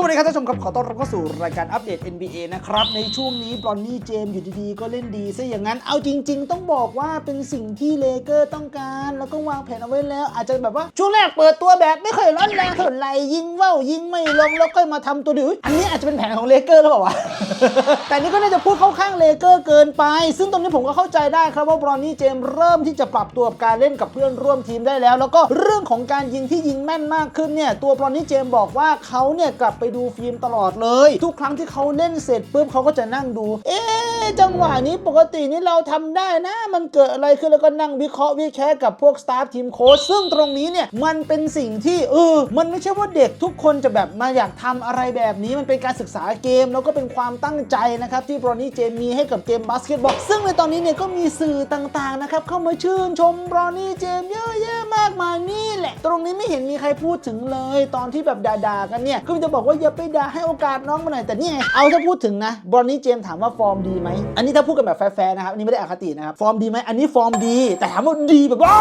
สวัสดีครับท่านผู้ชมครับขอต้อนรับเข้าสู่รายการอัปเดต NBA นะครับ ในช่วงนี้บรอนนี่เจมส์อยู่ดีๆ ก็เล่นดีซะอย่างนั้น เอาจริง ๆ ต้องบอกว่าเป็นสิ่งที่เลเกอร์ต้องการ แล้วก็วางแผนเอาไว้แล้ว อาจจะแบบว่าช่วงแรกเปิดตัวแบบไม่ค่อยร้อนแรงเท่าไหร่ยิงเว่าวยิงไม่ลงแล้วค่อยมาทำตัวดื้ออันนี้อาจจะเป็นแผนของเลเกอร์หรือเปล่าวะแต่นี่ก็น่าจะพูดเข้าข้างเลเกอร์เกินไป ซึ่งตรงนี้ผมก็เข้าใจได้ครับว่าบรอนนี่เจมส์เริ่มที่จะปรับตัวกับการเล่นกับเพื่อนร่วมทีมได้แล้ว แล้วก็เรื่องของการยิงที่ยิงแม่นมากขึ้นเนี่ยตัวบรอนนี่เจมส์บอกว่าเขาเนี่ยกลับไปดูฟิล์มตลอดเลย ทุกครั้งที่เขาเล่นเสร็จปุ๊บเขาก็จะนั่งดู เอ๊จังหวะนี้ปกตินี่เราทำได้นะ มันเกิดอะไรขึ้นแล้วก็นั่งวิเคราะห์วิแคะกับพวกสตาฟทีมโค้ชซึ่งตรงนี้เนี่ยมันเป็นสิ่งที่เออมันไม่ใช่ว่าเด็กทุกคนจะแบบมาอยากทำอะไรแบบนี้มันเป็นการศึกษาเกม แล้วก็เป็นความตั้งใจนะครับที่บรอนนี่เจมส์มีให้กับเกมบาสเกตบอลซึ่งในตอนนี้เนี่ยก็มีสื่อต่างๆนะครับเข้ามาชื่นชมบรอนนี่เจมส์เยอะแยะมากมายนี่แหละ ตรงนี้ไม่เห็นมีใครพูดถึงเลย ตอนที่แบบด่าๆกันเนี่ยก็มีแต่บอกว่าอย่าไปด่าให้โอกาสน้องมาหน่อยแต่นี่ไงเอาถ้าพูดถึงนะบรอนนี่เจมส์ถามว่าฟอร์มดีไหมอันนี้ถ้าพูดกันแบบแฟร์ๆนะครับอันนี้ไม่ได้อคตินะครับฟอร์มดีไหมอันนี้ฟอร์มดี แต่ถามว่าดีแบบว้า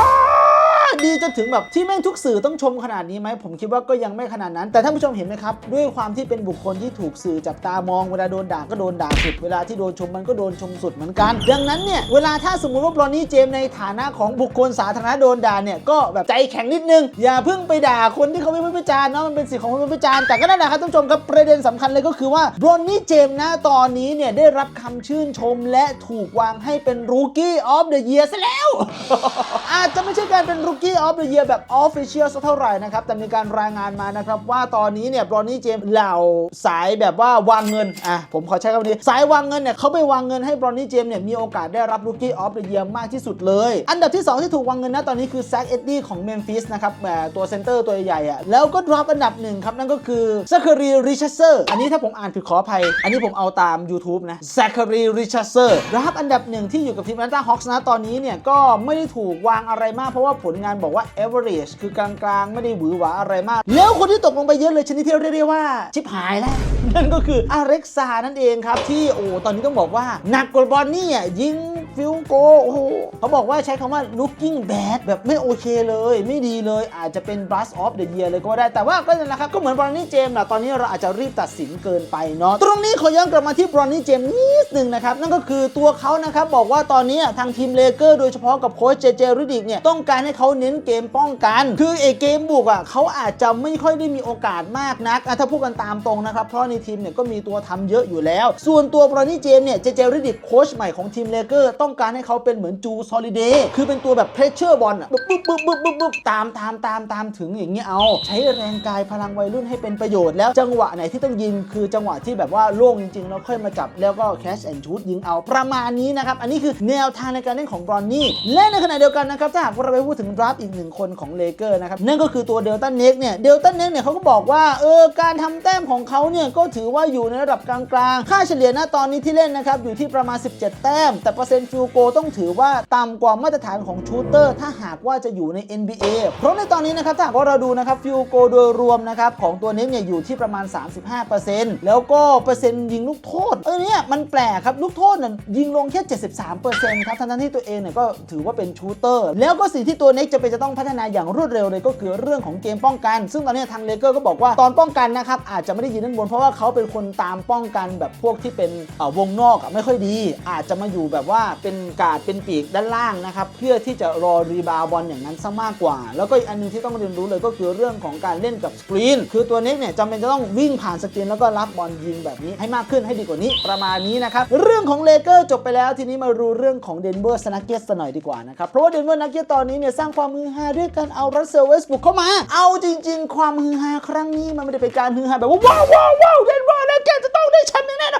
ดีจนถึงแบบที่แม่งทุกสื่อต้องชมขนาดนี้ไหมผมคิดว่าก็ยังไม่ขนาดนั้น แต่ท่านผู้ชมเห็นไหมครับ ด้วยความที่เป็นบุคคลที่ถูกสื่อจับตามองเวลาโดนด่าก็โดนด่าสุด เวลาที่โดนชมมันก็โดนชมสุดเหมือนกัน ดังนั้นเนี่ยเวลาถ้าสมมติว่าบรอนนี่เจมส์ในฐานะของบุคคลสาธารณะโดนด่าเนี่ยก็แบบใจแข็งนิดนึง อย่าเพิ่งไปด่าคนที่เขาไม่วิจารณ์เนาะมันเป็นสิทธิ์ของคนวิจารณ์แต่ก็นั่นแหละครับท่านผู้ชมครับประเด็นสำคัญเลยก็คือว่าบรอนนี่เจมส์นะตอนนี้เนี่ยได้รับคำชื่นชมและถูกวางให้เป็นรูกี้ออฟเดอะเยียร์ซะแล้ว อาจจะไม่ใช่การเป็นรูกี้ออฟเดอะเยียร์แบบออฟฟิเชียลสักเท่าไหร่นะครับ แต่มีการรายงานมานะครับ ว่าตอนนี้เนี่ยบรอนนี่เจมส์เหล่าสายแบบว่าวางเงิน อะ ผมขอใช้คำนี้ สายวางเงินเนี่ยเขาไปวางเงินให้บรอนนี่เจมส์เนี่ยมีโอกาสได้รับรูกี้ออฟเดอะเยียร์มากที่สุดเลย อันดับที่ 2 ที่ถูกวางเงินนะตอนนี้คือแซคเอ็ดดี้ของเมมฟิสนะครับแหมตัวเซนเตอร์ตัวใหญ่อะแล้วก็ดรอปอันดับหนึ่งครับนั่นก็คือซ a ค h รีริชเซอร์อันนี้ถ้าผมอ่านผิดขออภัย อันนี้ผมเอาตาม YouTube นะซ a ค h รีริชเซอร์ดรอปอันดับหนึ่งที่อยู่กับทีมแอตตาฮอคส์นะตอนนี้เนี่ยก็ไม่ได้ถูกวางอะไรมากเพราะว่าผลงานบอกว่า average คือกลางๆ ไม่ได้หวือหวาอะไรมาก แล้วคนที่ตกลงไปเยอะเลยชนิดที่เรียกได้ว่า ชิบหายแล้ว นั่นก็คืออาเร็กซานั่นเองครับ ที่โอ้ตอนนี้ต้องบอกว่าหนักกว่าบอลนี่อะยิง ฟิลโกโอ้โหเขาบอกว่าใช้คำว่า looking bad แบบไม่โอเคเลย ไม่ดีเลยอาจจะเป็น brush off the year เลยก็ได้ แต่ว่าก็นั่นแหละครับ ก็เหมือนบรอนนี่เจมส์นะตอนนี้เราอาจจะรีบตัดสินเกินไปเนาะตรงนี้ขอย้อนกลับมาที่บรอนนี่เจมส์นิดหนึ่งนะครับ นั่นก็คือตัวเขานะครับ บอกว่าตอนนี้ทางทีมเลเกอร์โดยเฉพาะกับโค้ชเจเจริดิกเนี่ยต้องการให้เขาเน้นเกมป้องกัน คือเอเกมบุกอะเขาอาจจะไม่ค่อยได้มีโอกาสมากนักถ้าพูดกันตามตรงนะครับเพราะในทีมเนี่ยก็มีตัวทำเยอะอยู่แล้ว ส่วนตัวบรอนนี่เจมส์เนี่ยเจเจริดิกโค้ชใหม่ของทีมเลเกอร์ต้ององการให้เขาเป็นเหมือนจูซอลิเดย์คือเป็นตัวแบบเพรสเชอร์บอลอะปึ๊บปึ๊บปึ๊บปึ๊บปึ๊บปึ๊บตามตามตามตามถึงอย่างเงี้ยเอา ใช้แรงกายพลังวัยรุ่นให้เป็นประโยชน์แล้วจังหวะไหนที่ต้องยิงคือจังหวะที่แบบว่าโล่งจริงๆแล้วค่อยมาจับแล้วก็แคชแอนด์ชูดยิงเอาประมาณนี้นะครับ อันนี้คือแนวทางในการเล่นของบรอนนี่และในขณะเดียวกันนะครับถ้าหากเราไปพูดถึงดราฟอีกหนึ่งคนของเลเกอร์นะครับนั่นก็คือตัวเดลตันเน็กเนี่ยเดลตันเน็กเนี่ยเขาก็บอกว่าเออการทำแต้มของเขาเนี่ยก็ถือว่าอยู่ในระดับกลางๆ ค่าเฉลี่ยณตอนนี้ที่เล่นนะครับอยู่ที่ประมาณ 17 แต้ม แต่เปอร์เซ็นต์ฟลโกต้องถือว่าต่ำกว่ามาตรฐานของชูเตอร์ ถ้าหากว่าจะอยู่ใน NBA เพราะในตอนนี้นะครับถ้าหากว่าเราดูนะครับฟิลโกโดยรวมนะครับของตัวเน็กเนี่ยอยู่ที่ประมาณ 35%แล้วก็เปอร์เซ็นต์ยิงลูกโทษ เออเนี่ยมันแปลกครับลูกโทษน่ะยิงลงแค่ 73%ครับทั้งที่ตัวเองเนี่ยก็ถือว่าเป็นชูเตอร์ แล้วก็สิ่งที่ตัวเน็กจะเป็นจะต้องพัฒนาอย่างรวดเร็วเลยก็คือเรื่องของเกมป้องกัน ซึ่งตอนนี้ทางเลเกอร์ก็บอกว่าตอนป้องกันนะครับอาจจะไม่ได้ยืนด้านบนเพราะว่าเขาเป็นคนตามป้องกันแบบพวกที่เป็นวงนอกไม่ค่อยดี อาจจะมาอยู่แบบว่าเป็นกาดเป็นปีกด้านล่างนะครับเพื่อที่จะรอรีบาวด์บอลอย่างนั้นซะมากกว่า แล้วก็อีกอันหนึงที่ต้องเรียนรู้เลยก็คือเรื่องของการเล่นกับสกรีน คือตัวเน็กเนี่ยจำเป็นจะต้องวิ่งผ่านสกรีนแล้วก็รับบอลยิงแบบนี้ให้มากขึ้นให้ดีกว่านี้ประมาณนี้นะครับเรื่องของเลเกอร์จบไปแล้วทีนี้มารู้เรื่องของเดนเวอร์สนักเก็ตหน่อยดีกว่านะครับเพราะว่าเดนเวอร์นักเก็ตตอนนี้เนี่ยสร้างความฮือฮาด้วยการเอารัสเซลเวสบุกเข้ามา เอาจริง ๆ ความฮือฮาครั้งนี้มันไม่ได้เป็นการฮือฮาแบบว่าว้าวว้าวว้าวเดนเวอร์นักเก็ตจะต้องได้แชมป์แน่น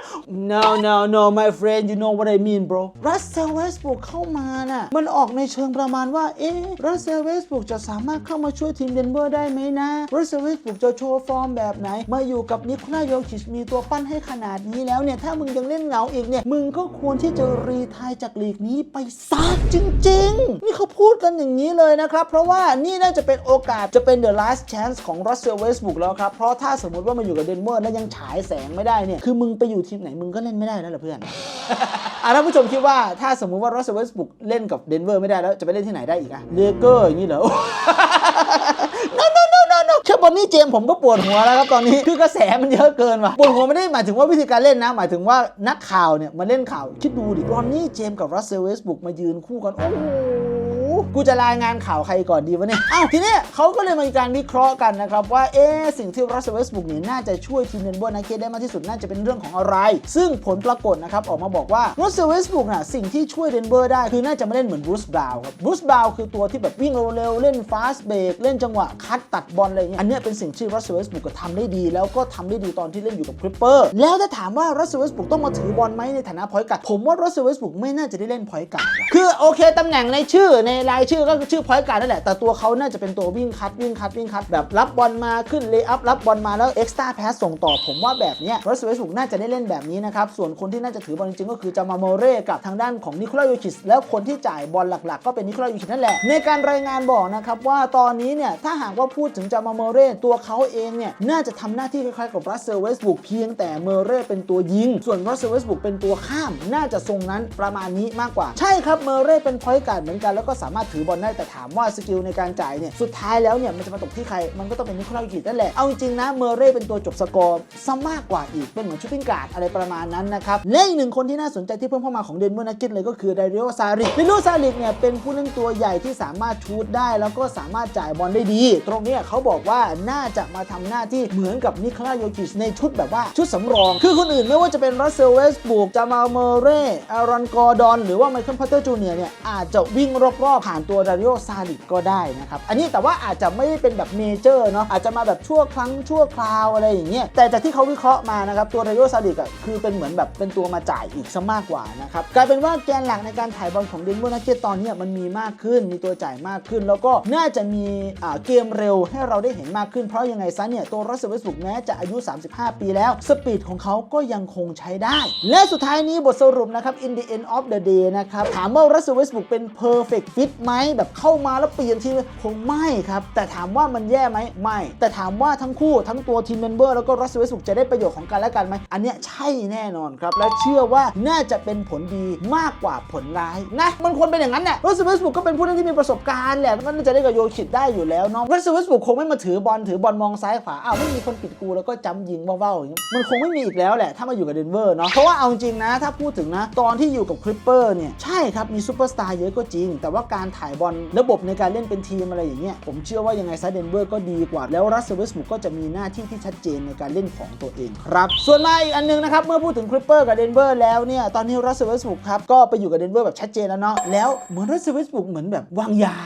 no no no my friend you know what I mean bro รัสเซลเวสบุกเข้ามาน่ะ มันออกในเชิงประมาณว่า เอ๊ะ รัสเซลเวสบุกจะสามารถเข้ามาช่วยทีมเดนเวอร์ได้ไหมนะ รัสเซลเวสบุกจะโชว์ฟอร์มแบบไหน มาอยู่กับนิโคลาโยคิชมีตัวปั้นให้ขนาดนี้แล้วเนี่ย ถ้ามึงยังเล่นเหงาอีกเนี่ย มึงก็ควรที่จะรีทายจากลีกนี้ไปซะจริง ๆ นี่เขาพูดกันอย่างนี้เลยนะครับ เพราะว่านี่น่าจะเป็นโอกาสจะเป็น the last chance ของรัสเซลเวสบุกแล้วครับ เพราะถ้าสมมติว่ามาอยู่กับเดนเวอร์แล้วยังฉายแสงไม่ได้เนี่ย คือมึงไปอยู่ทีมไหนมึงก็เล่นไม่ได้แล้วล่ะเพื่อนอะท่านผู้ชมคิดว่าถ้าสมมุติว่ารัสเซลเวสบุกเล่นกับเดนเวอร์ไม่ได้แล้วจะไปเล่นที่ไหนได้อีกอะเลเกอร์อย่างนี้เหรอ no no no no no แค่บอนนี้เจมส์ผมก็ปวดหัวแล้วครับตอนนี้คือกระแสมันเยอะเกินว่ะปวดหัวไม่ได้หมายถึงว่าวิธีการเล่นนะ หมายถึงว่านักข่าวเนี่ยมาเล่นข่าว คิดดูดิรอนนี่เจมส์กับรัสเซลเวสบุกมายืนคู่กันโอ้โห กูจะรายงานข่าวใครก่อนดีวะเนี่ยอ้าวทีนี้เขาก็เลยมีการวิเคราะห์กันนะครับว่าเอ๊สิ่งที่รัสเซลเวสบุกเนี่ยน่าจะช่วยทีมเดนเวอร์นักเก็ตได้มากที่สุดน่าจะเป็นเรื่องของอะไร ซึ่งผลปรากฏนะครับออกมาบอกว่ารัสเซลเวสบุกน่ะสิ่งที่ช่วยเดนเวอร์ได้คือน่าจะไม่เล่นเหมือนบรูซบราวน์ครับบรูซบราวน์คือตัวที่แบบวิ่งเร็วๆเล่นฟาสเบรกเล่นจังหวะคัดตัดบอลอะไรเงี้ยอันเนี้ยเป็นสิ่งที่รัสเซลเวสบุกทำได้ดี แล้วก็ทำได้ดีตอนที่เล่นอยู่กับคริปเปอร์แล้วถ้าถามว่ารัสเซลเวสบุกต้องมาถือบอลไหมในฐานะพอยต์การ์ดผมว่ารัสเซลเวสบุกไม่น่าจะได้เล่นพอยต์การ์ดคือโอเคตำแหน่งในชื่อในรายชื่อก็คือชื่อพอยต์การนั่นแหละ แต่ตัวเขาน่าจะเป็นตัววิ่งคัดวิ่งคัดวิ่งคัดแบบรับบอลมาขึ้นเลย์อัพรับบอลมาแล้วเอ็กซ์ต้าแพสส่งต่อผมว่าแบบเนี้ยรัสเซลเวสบุกน่าจะได้เล่นแบบนี้นะครับ ส่วนคนที่น่าจะถือบอลจริงๆก็คือจามาโมเร่กับทางด้านของนิโคลาโยคิสแล้วคนที่จ่ายบอลหลักๆ ก็เป็นนิโคลาโยคิสนั่นแหละ ในการรายงานบอกนะครับว่าตอนนี้เนี่ยถ้าหากว่าพูดถึงจามาโมเร่ตัวเขาเองเนี่ยน่าจะทำหน้าที่คล้ายๆกับรัสเซลเวสบุกเพียงแต่เมเร่เป็นตัวยิง ส่วนรัสเซลเวสบุกเป็นตัวข้าม น่าจะทรงนั้นประมาณนี้มากกว่า ใช่ครับเมเร่เป็นพอยต์การ์ดเหมือนกันแล้วก็สามารถถือบอลได้แต่ถามว่าสกิลในการจ่ายเนี่ยสุดท้ายแล้วเนี่ยมันจะมาตกที่ใคร มันก็ต้องเป็นนิโคลาโยคิสนั่นแหละเอาจริงนะเมอร์เร่เป็นตัวจบสกอร์ซะมากกว่าอีกเป็นเหมือนชูตติ้งการ์ดอะไรประมาณนั้นนะครับและอีกหนึ่งคนที่น่าสนใจที่เพิ่มเข้ามาของเดนเวอร์นักเก็ตเลยก็คือไดเรโอซาริกไดเรโอซาริกเนี่ยเป็นผู้เล่นตัวใหญ่ที่สามารถชูตได้ แล้วก็สามารถจ่ายบอลได้ดี ตรงนี้เขาบอกว่าน่าจะมาทำหน้าที่เหมือนกับนิโคลาโยคิชในชุดแบบว่าชุดสำรอง คือคนอื่นไม่ว่าจะเป็นรัสเซลเวสบุกจามาเมเร่อารอนกอร์ดอน หรือว่าไมเคิลพัตเตอร์จูเนียร์เนี่ยอาจจะวิ่งรอบๆผ่านตัวดเรโอซาริกก็ได้นะครับอันนี้แต่ว่าอาจจะไม่ได้เป็นแบบเมเจอร์เนาะอาจจะมาแบบชั่วครั้งชั่วคราวอะไรอย่างเงี้ยแต่จากที่เขาวิเคราะห์มานะครับตัวดเรโอซาริกอะคือเป็นเหมือนแบบเป็นตัวมาจ่ายอีกซะมากกว่านะครับกลายเป็นว่าแกนหลักในการถ่ายบอลของเดนเวอร์นักเก็ตตอนนี้มันมีมากขึ้น มีตัวจ่ายมากขึ้น แล้วก็น่าจะมีเกมเร็วให้เราได้เห็นมากขึ้นเพราะยังไงซะเนี่ยตัวรัสเซลเวสบุกแม้จะอายุ 35 ปีแล้วสปีดของเขาก็ยังคงใช้ได้ และสุดท้ายนี้บทสรุปนะครับ in the end of the day นะครับถามว่ารัสเซลเวสบุกเป็น perfect fit ไหมแบบเข้ามาแล้วเปลี่ยนทีมคงไม่ครับ แต่ถามว่ามันแย่ไหมไม่ แต่ถามว่าทั้งคู่ทั้งตัวทีมเมมเบอร์แล้วก็รัสเซลเวสุกจะได้ประโยชน์ของกันและกันไหมอันเนี้ยใช่แน่นอนครับ และเชื่อว่าน่าจะเป็นผลดีมากกว่าผลร้ายนะมันควรเป็นอย่างนั้นแหละรัสเซลเวสุกก็เป็นผู้เล่นที่มีประสบการณ์แหละมันน่าจะได้กับโยคิดได้อยู่แล้วเนาะรัสเซลเวสุกคงไม่มาถือบอลถือบอลมองซ้ายขวาอ้าวไม่มีคนปิดกูแล้วก็จำยิงว่าวๆอย่างนี้มันคงไม่มีอีกแล้วแหละถ้ามาอยู่กับเดนเวอร์เนาะเพราะว่าเอาจริงนะถ้าพูดถึงนะตอนที่อยู่กับคริปเปอร์เนี่ยใช่ครับมีซูเปอร์สตาร์เยอะก็จริงแต่ว่าการการถ่ายบอลระบบในการเล่นเป็นทีมอะไรอย่างเงี้ยผมเชื่อว่ายังไงซเดนเวอร์ก็ดีกว่า แล้วรัสเซลเวสบุกก็จะมีหน้าที่ที่ชัดเจนในการเล่นของตัวเองครับ ส่วนมาอีกอันหนึงนะครับ เมื่อพูดถึงคริปเปอร์กับเดนเวอร์แล้วเนี่ย ตอนนี้รัสเซลเวสบุกครับ ก็ไปอยู่กับเดนเวอร์แบบชัดเจนแล้วเนาะแล้วเหมือนรัสเซลเวสบุกเหมือนแบบวางยา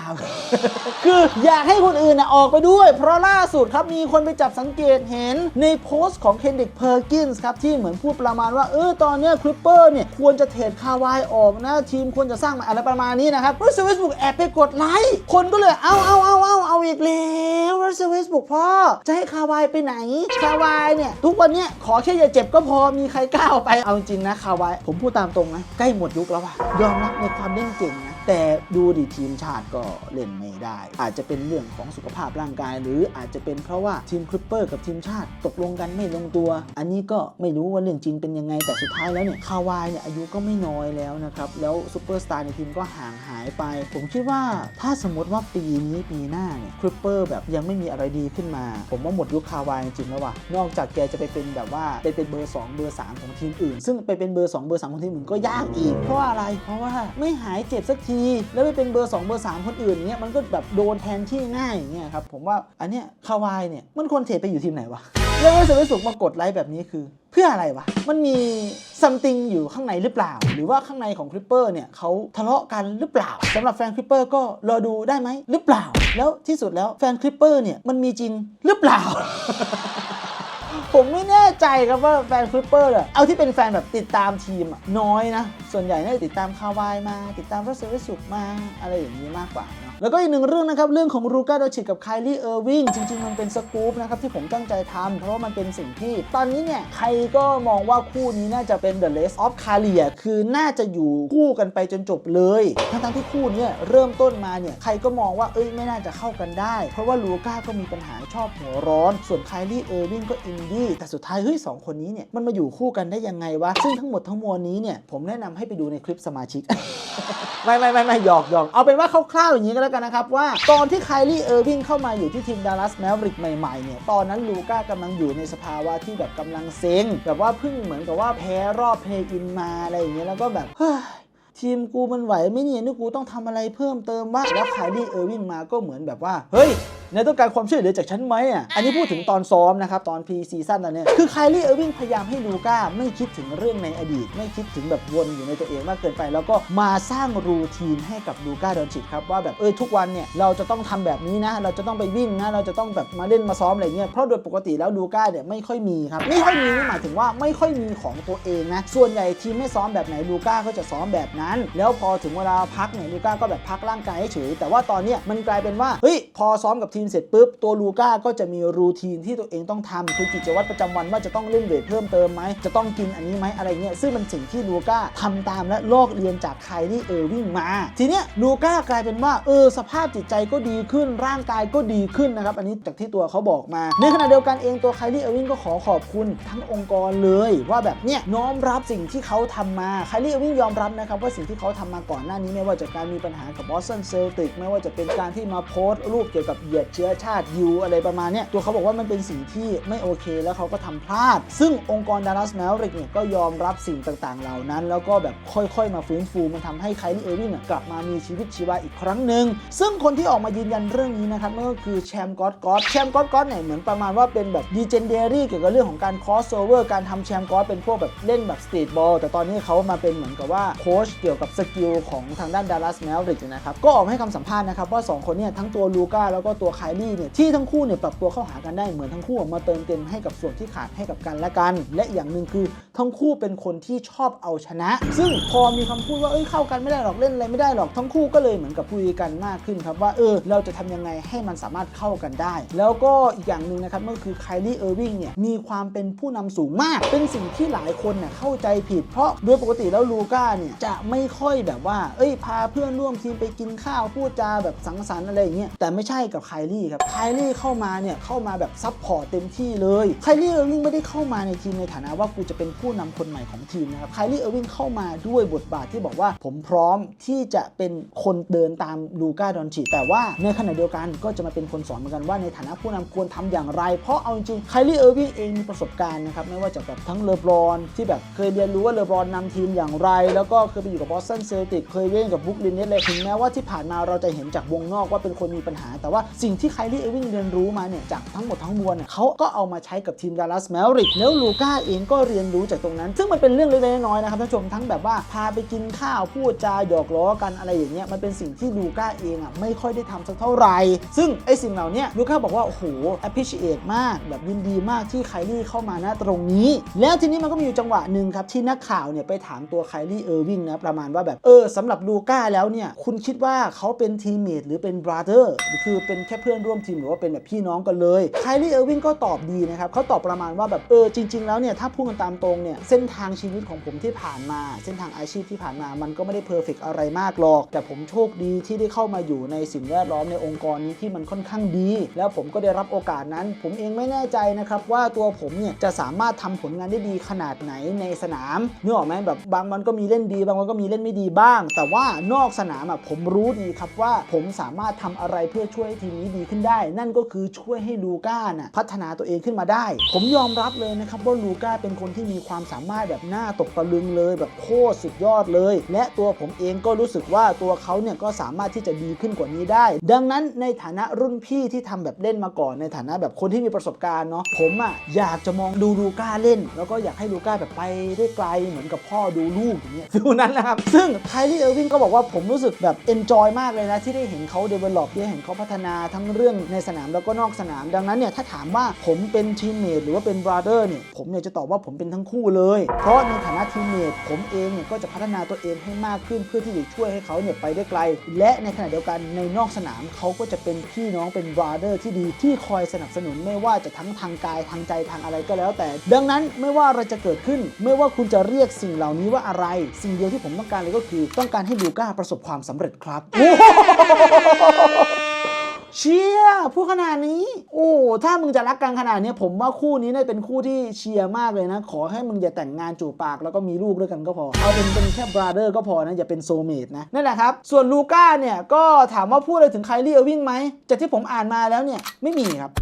คืออยากให้คนอื่นนะออกไปด้วย เพราะล่าสุดครับมีคนไปจับสังเกตเห็นในโพสต์ของเคนดิกเพอร์กินส์ครับที่เหมือนพูดประมาณว่าเออตอนเนี้คริปเปอร์เนี่ยควรจะเทรดคาวายออกนะทีมควรจะสร้างมาอะไรประมาณนี้นะครับรัสเซลเวสบุกแอบไปกดไลค์ คนก็เลยเอาเอาเอาเอาเอาอีกแล้วรัสเซลเวสบุกพ่อ จะให้คาวายไปไหน คาวายเนี่ย ทุกวันเนี้ยขอแค่อย่าเจ็บก็พอมีใครกล้าเอาไปเอาจริงนะคาวาย ผมพูดตามตรงนะ ใกล้หมดยุคแล้ววะยอมรับในความเล่นเก่งนะ แต่ดูดิทีมชาติก็เล่นไม่ได้ อาจจะเป็นเรื่องของสุขภาพร่างกาย หรืออาจจะเป็นเพราะว่าทีมคริปเปอร์กับทีมชาติตกลงกันไม่ลงตัว อันนี้ก็ไม่รู้ว่าเรื่องจริงเป็นยังไง แต่สุดท้ายแล้วเนี่ยคาวายเนี่ยอายุก็ไม่น้อยแล้วนะครับ แล้วซูเปอร์สตาร์ในทีมก็ห่างหายไป ผมคิดว่าถ้าสมมติว่าปีนี้ปีหน้าเนี่ยคริปเปอร์แบบยังไม่มีอะไรดีขึ้นมา ผมว่าหมดยุคคาวายจริงแล้วว่ะนอกจากแกจะไปเป็นแบบว่าไปเป็นเบอร์ 2 เบอร์ 3 ของทีมอื่น ซึ่งไปเป็นเบอร์ 2 เบอร์ 3 ของทีมอื่นก็ยากอีกเพราะอะไรเพราะว่าไม่หายเจ็บสักทีแล้วไปเป็นเบอร์ 2 เบอร์ 3 คนอื่นเนี้ยมันก็แบบโดนแทนที่ง่ายอย่างเงี้ยครับผมว่าอันเนี้ยคาวายเนี่ยมันควรเทรดไปอยู่ทีมไหนวะแล้วรู้สึกรู้สึกมากดไลค์แบบนี้คือ เพื่ออะไรวะ มันมีซัมติงอยู่ข้างในหรือเปล่า หรือว่าข้างในของคริปเปอร์เนี่ยเขาทะเลาะกันหรือเปล่าสำหรับแฟนคริปเปอร์ก็รอดูได้ไหมหรือเปล่า แล้วที่สุดแล้วแฟนคริปเปอร์เนี่ยมันมีจริงหรือเปล่า ผมไม่แน่ใจครับว่าแฟนคริปเปอร์อะเอาที่เป็นแฟนแบบติดตามทีมน้อยนะ ส่วนใหญ่น่าจะติดตามคาวายมา ติดตามรัสเซลสุกมา อะไรอย่างนี้มากกว่าเนอะแล้วก็อีกหนึ่งเรื่องนะครับ เรื่องของรูก้าโดชิกับไคลี่เออร์วิงจริง ๆ มันเป็นสกู๊ปนะครับ ที่ผมตั้งใจทำเพราะว่ามันเป็นสิ่งที่ตอนนี้เนี่ยใครก็มองว่าคู่นี้น่าจะเป็น The Race of c a r i e r คือน่าจะอยู่คู่กันไปจนจบเลยทั้งๆที่คู่นี้เริ่มต้นมาเนี่ยใครก็มองว่าเอ้ยไม่น่าจะเข้ากันได้ เพราะว่าลูก้าก็มีปัญหาชอบหัวร้อน ส่วนไคลี่เออร์วิงก็อินดีแต่สุดท้ายเฮ้ยสองคนนี้เนี่ยมันมาอยู่คู่กันได้ยังไงวะซึ่งทั้งหมดทั้งมวลนี้เนี่ยผมแนะนำให้ไปดูในคลิปสมาชิกไม่ไม่ไม่ไม่หยอกหยอกเอาเป็นว่าคร่าวๆอย่างนี้ก็แล้วกันนะครับ ว่าตอนที่ไคลี่เออร์วิงเข้ามาอยู่ที่ทีมดัลลัสแมวริกใหม่ๆเนี่ยตอนนั้นลูก้ากำลังอยู่ในสภาวะที่แบบกำลังเซ็งแบบว่าเพิ่งเหมือนกับว่าแพ้รอบเพย์อินมาอะไรอย่างเงี้ยแล้วก็แบบเฮ้ยทีมกูมันไหวไม่เนี่ยนี่กูต้องทำอะไรเพิ่มเติมวะแล้วไคลี่เออร์วิงมาก็เหมือนแบบว่าเฮ้ย นายต้องการความช่วยเหลือจากฉันไหมอะอันนี้พูดถึงตอนซ้อมนะครับ ตอนพรีซีซั่นตอนเนี้ยคือไคลี่เออร์วิงพยายามให้ลูก้าไม่คิดถึงเรื่องในอดีต ไม่คิดถึงแบบวนอยู่ในตัวเองมากเกินไป แล้วก็มาสร้างรูทีนให้กับลูก้าดอนชิตครับว่าแบบเออทุกวันเนี่ยเราจะต้องทำแบบนี้นะ เราจะต้องไปวิ่งนะเราจะต้องแบบมาเล่นมาซ้อมอะไรเงี้ยเพราะโดยปกติแล้วลูก้าเนี่ยไม่ค่อยมีครับไม่ค่อยมีนี่หมายถึงว่าไม่ค่อยมีของตัวเองนะส่วนใหญ่ทีมไม่ซ้อมแบบไหนลูก้าก็จะซ้อมแบบนั้น แล้วพอถึงเวลาพักเนี่ยลูก้าก็แบบพักร่างกายเฉยๆแต่ว่าตอนเนี้ยมันกลายเป็นว่าเฮ้ยพอซ้อมกับทีมเสร็จปุ๊บตัวลูก้าก็จะมีรูทีนที่ตัวเองต้องทำคือกิจวัตรประจำวันว่าจะต้องเล่นเวทเพิ่มเติมไหมจะต้องกินอันนี้ไหมอะไรเงี้ยซึ่งมันสิ่งที่ลูก้าทำตามและลอกเรียนจากไคลี่เออร์วิงมา ทีเนี้ยลูก้ากลายเป็นว่าเออสภาพจิตใจก็ดีขึ้นร่างกายก็ดีขึ้นนะครับอันนี้จากที่ตัวเขาบอกมา ในขณะเดียวกันเองตัวไคลี่เออร์วิงก็ขอขอบคุณทั้งองค์กรเลยว่าแบบเนี้ยน้อมรับสิ่งที่เขาทำมาไคลี่เออร์วิงยอมรับนะครับว่าสิ่งที่เขาทำมาก่อนหน้านี้ไม่ว่าจะการมีปัญหากับบอสตันเซลติกไม่ว่าจะเป็นการที่มาโพสต์รูปเกี่ยวกับเหยียดเชื้อชาติยูอะไรประมาณเนี้ยตัวเขาบอกว่ามันเป็นสิ่งที่ไม่โอเค แล้วเขาก็ทำพลาด ซึ่งองค์กรดัลลัสแมวริกเนี่ยก็ยอมรับสิ่งต่างๆ เหล่านั้น แล้วก็แบบค่อยๆ มาฟื้นฟูมันทำให้ไคลี่เอวิงอะกลับมามีชีวิตชีวาอีกครั้งหนึ่งซึ่งคนที่ออกมายืนยันเรื่องนี้นะครับนั่นก็คือแชมป์ก็อดก็อดแชมป์ก็อดก็อดเนี่ยเหมือนประมาณว่าเป็นแบบดีเจนเดอรี่เกี่ยวกับเรื่องของการคอสโอเวอร์การทำแชมป์ก็อดเป็นพวกแบบเล่นแบบสตรีทบอลแต่ตอนนี้เขามาเป็นเหมือนกับว่าโค้ชเกี่ยวกับสกิลของทางด้านดัลลัสแมวริกนะครับก็ออกมาให้คำสัมภาษณ์นะครับว่าสองคนเนี่ยทั้งตัวลูก้าแล้วก็ตัวไคลี่เนี่ยที่ทั้งคู่เนี่ยปรับตัวเข้าหากันได้เหมือนทั้งคู่มาเติมเต็มให้กับส่วนที่ขาดให้กับกันและกัน และอย่างหนึ่งคือทั้งคู่เป็นคนที่ชอบเอาชนะ ซึ่งพอมีคำพูดว่าเอ้ยเข้ากันไม่ได้หรอกเล่นอะไรไม่ได้หรอกทั้งคู่ก็เลยเหมือนกับคุยกันมากขึ้นครับว่าเออเราจะทำยังไงให้มันสามารถเข้ากันได้ แล้วก็อีกอย่างหนึ่งนะครับก็คือไคลี่เออร์วิงเนี่ยมีความเป็นผู้นำสูงมาก เป็นสิ่งที่หลายคนเนี่ยเข้าใจผิด เพราะโดยปกติแล้วลูก้าเนี่ยจะไม่ค่อยแบบว่า เอ้ยพาเพื่อนร่วมทีมไปกินข้าวพูดจาแบบสังสรรค์อะไรอย่างเงี้ยแต่ไม่ใช่กับไคลี่ครับไคลี่เข้ามาเนี่ยเข้ามาแบบซับพอร์ตเต็มที่เลยไคลี่เออร์วิงไม่ได้เข้ามาในทีมในฐานะว่ากูจะเป็นผู้นำคนใหม่ของทีมนะครับไคลี่เออร์วิงเข้ามาด้วยบทบาทที่บอกว่าผมพร้อมที่จะเป็นคนเดินตามลูก้าดอนชิแต่ว่าในขณะเดียวกันก็จะมาเป็นคนสอนเหมือนกันว่าในฐานะผู้นำควรทำอย่างไร เพราะเอาจริงไคลี่เออร์วิงเองมีประสบการณ์นะครับไม่ว่าจะแบบทั้งเลอบรอน ที่แบบเคยเรียนรู้ว่าเลอบรอนนำทีมอย่างไร แล้วก็เคยไปอยู่กับบอสตันเซลติกเคยเล่นกับบุคลินเนตเลยถึงแม้ว่าที่ผ่านมาเราจะเห็นจากวงนอกว่าเป็นคนมีปัญหา แต่ว่าสิ่งที่ไคลี่เอวิงเรียนรู้มาเนี่ยจากทั้งหมดทั้งมวลเนี่ยเขาก็เอามาใช้กับทีมดัลลัสแมวริกแล้วลูก้าเองก็เรียนรู้จากตรงนั้น ซึ่งมันเป็นเรื่องเล็กๆน้อยๆนะครับท่านผู้ชมทั้งแบบว่าพาไปกินข้าวพูดจาหยอกล้อกันอะไรอย่างเงี้ยมันเป็นสิ่งที่ลูก้าเองอะไม่ค่อยได้ทำสักเท่าไหร่ซึ่งไอ้สิ่งเหล่านี้ลูก้าบอกว่าโอ้โห appreciate มากแบบยินดีมากที่ไคลี่เข้ามาณตรงนี้ แล้วทีนี้มันก็มีอยู่จังหวะหนึ่งครับที่นักข่าวเนี่ยไปถามตัวไคลี่เออร์วิงนะประมาณว่าแบบเออสำหรับลูก้าแล้วเนี่ยคุณคิดว่าเขาเป็นทีมเมทหรือเป็นบราเธอร์คือเป็นแค่เพื่อนร่วมทีมหรือว่าเป็นแบบพี่น้องกันเลยไคลี่เออร์วิงก็ตอบดีนะครับเขาตอบประมาณว่าแบบเออจริง ๆ แล้วเนี่ยถ้าพูดกันตามตรงเนี่ยเส้นทางชีวิตของผมที่ผ่านมา เส้นทางอาชีพที่ผ่านมามันก็ไม่ได้เพอร์เฟกอะไรมากหรอก แต่ผมโชคดีที่ได้เข้ามาอยู่ในสิ่งแวดล้อมในองค์กรนี้ที่มันค่อนข้างดี แล้วผมก็ได้รับโอกาสนั้น ผมเองไม่แน่ใจนะครับว่าตัวผมเนี่ยจะสามารถทำผลงานได้ดีขนาดไหนในสนามนึกออกไหมแบบบางวันก็มีเล่นดี บางวันก็มีเล่นไม่ดีบ้าง แต่ว่านอกสนามอะผมรู้ดีครับว่าผมสามารถทำอะไรเพื่อช่วยทีมนี้ดีขึ้นได้ นั่นก็คือช่วยให้ลูก้าน่ะพัฒนาตัวเองขึ้นมาได้ ผมยอมรับเลยนะครับว่าลูก้าเป็นคนที่มีความสามารถแบบหน่าตกตะลึงเลยแบบโคตรสุดยอดเลย และตัวผมเองก็รู้สึกว่าตัวเขาเนี่ยก็สามารถที่จะดีขึ้นกว่านี้ได้ ดังนั้นในฐานะรุ่นพี่ที่ทำแบบเล่นมาก่อนในฐานะแบบคนที่มีประสบการณ์เนาะผมอะอยากจะมองดูลูก้าเล่น แล้วก็อยากให้ลูก้าแบบไปได้ไกลเหมือนกับพ่อดูลูกอย่างเงี้ยฟิลนั้นนะครับ ซึ่งไคลี่เออร์วินก็บอกว่าผมรู้สึกแบบเอนจอยมากเลยนะที่ได้เห็นเขาเดเวล็อปได้เห็นเขาพัฒนาทั้งเรื่องในสนามแล้วก็นอกสนาม ดังนั้นเนี่ยถ้าถามว่าผมเป็นทีมเมทหรือว่าเป็นบราเดอร์เนี่ยผมเนี่ยจะตอบว่าผมเป็นทั้งคู่เลย เพราะในฐานะทีมเมทผมเองเนี่ยก็จะพัฒนาตัวเองให้มากขึ้นเพื่อที่จะช่วยให้เขาเนี่ยไปได้ไกล และในขณะเดียวกันในนอกสนามเขาก็จะเป็นพี่น้องเป็นบราเดอร์ที่ดีที่คอยสนับสนุนไม่ว่าจะทั้งทางกายทางใจทางอะไรก็แล้ว แต่ ดังนั้นไม่ว่าอะไรจะเกิดขึ้น ไม่ว่าคุณจะเรียกสิ่งเหล่านี้ว่าอะไร สิ่งเดียวที่ผมต้องการเลยก็คือ ต้องการให้ลูก้าประสบความสำเร็จครับ เชียร์พูดขนาดนี้ โอ้ถ้ามึงจะรักกันขนาดนี้ผมว่าคู่นี้เนี่ยเป็นคู่ที่เชียร์มากเลยนะ ขอให้มึงอย่าแต่งงานจูบปากแล้วก็มีลูกด้วยกันก็พอ เอาเป็นเป็นแค่บราเดอร์ก็พอนะ อย่าเป็นโซเมดนะ นั่นแหละครับ ส่วนลูก้าเนี่ยก็ถามว่าพูดอะไรถึงไคลี่เออร์วิงไหมจากที่ผมอ่านมาแล้วเนี่ยไม่มีครับ